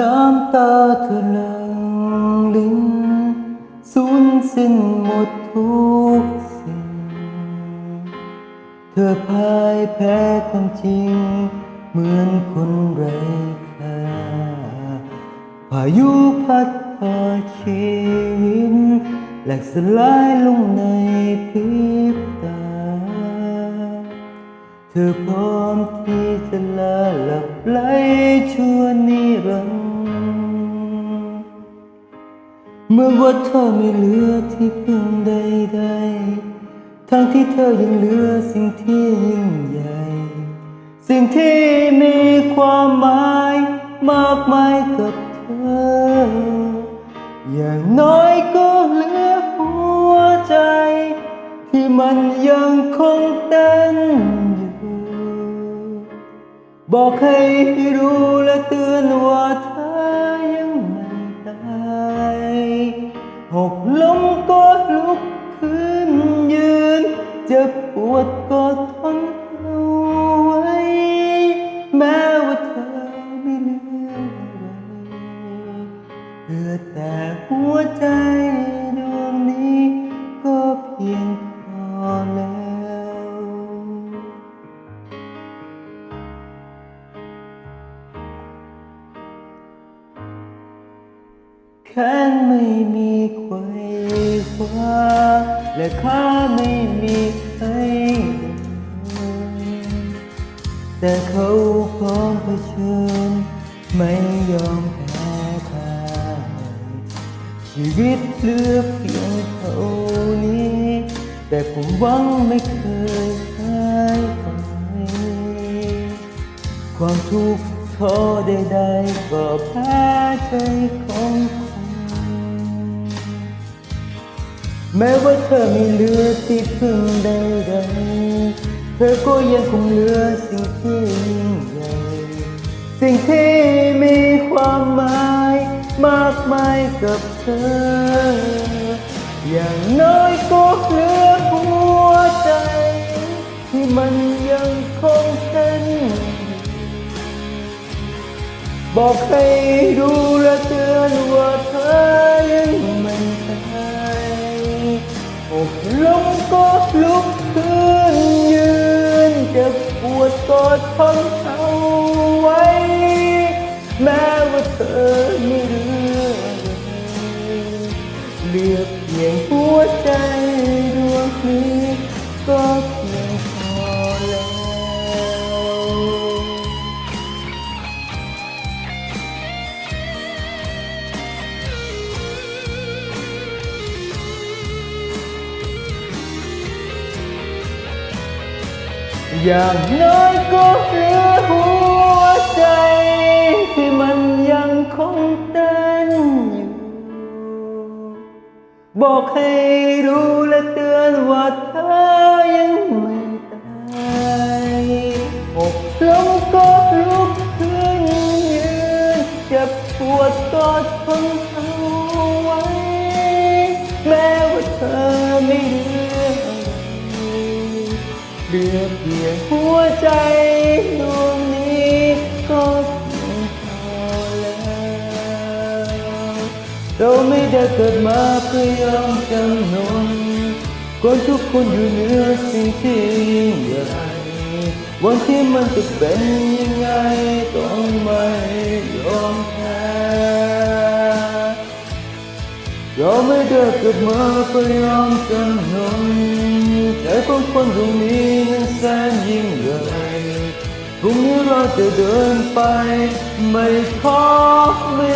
น้ำตาเธอหลังลิ้นสูญสิ้นหมดทุกสิ่ง เธอพ่ายแพ้ความจริง เหมือนคนไร้ค่าพายุพัดพาชีวิตแหลกสลายลงในพริบต ธอพร้อมที่จะลาหลับไหลชั่วนิรันดร์เมื่อว่าเธอไม่เหลือที่พึ่งใดๆทั้งที่เธอยังเหลือสิ่งที่ยิ่งใหญ่ สิ่งที่มีความหมายมากมายกับเธอ อย่างน้อยก็เหลือหัวใจ ที่มันยังคงเต้น บอกให้รู้และเตือนว่าเธอยังไม่ตายหกล้มก็ลุกขึ้นยืน เจ็บปวดก็ทนเอาไว้แม้ แค้นไม่มีใครคว้าและข้าไม่มีใครแต่เขาพร้อมเผชิญไม่ยอมแพ้ใครชีวิตเหลือเพียงเท่านี้ แต่ผมหวังไม่เคยหายไปความทุกข์ท้อใดๆก็แพ้ใจของ แม้ว่าเธอไม่เหลือที่พึ่งใดๆเธอก็ยังคงเหลือสิ่งที่ยิ่งใหญ่สิ่งที่มีความหมายมากมายกับเธอ อย่างน้อยก็เหลือหัวใจ ที่มันยังคงเต้น บอกให้รู้และเตือนว่าเธอยัง ลุกขึ้นยืนเจ็บปวดก็ทนเอาไว้ แม้ว่าเธอไม่เลือกเลือเพียงหัวใจดวงนี้ก็เพียง อย่างน้อยก็เหลือหัวใจ ที่มันยังคงเต้นอยู่ บอกให้รู้และเตือนว่าเธอยังไม่ตายอกล้มก็ลุกขึ้นยืนเจ็บปวดก็ทนเอาไว้ แม้ว่าเธอไม่ เหลือเพียงหัวใจดวงนี้ก็เพียงพอแล้วเราไม่ได้เกิดมาเพื่อยอมจำนนคนทุกคนอยู่เหนือสิ่งที่ยิ่งใหญ่วันที่มันจะเป็นยังไงต้องไม่ยอมแพ้เราไม่ได้เกิดมาเพื่อยอมจำนนใจของคนตรงนี้ ยิ่งใหญ่พรุ่งนี้เราจะเดินไป ไม่ท้อไม่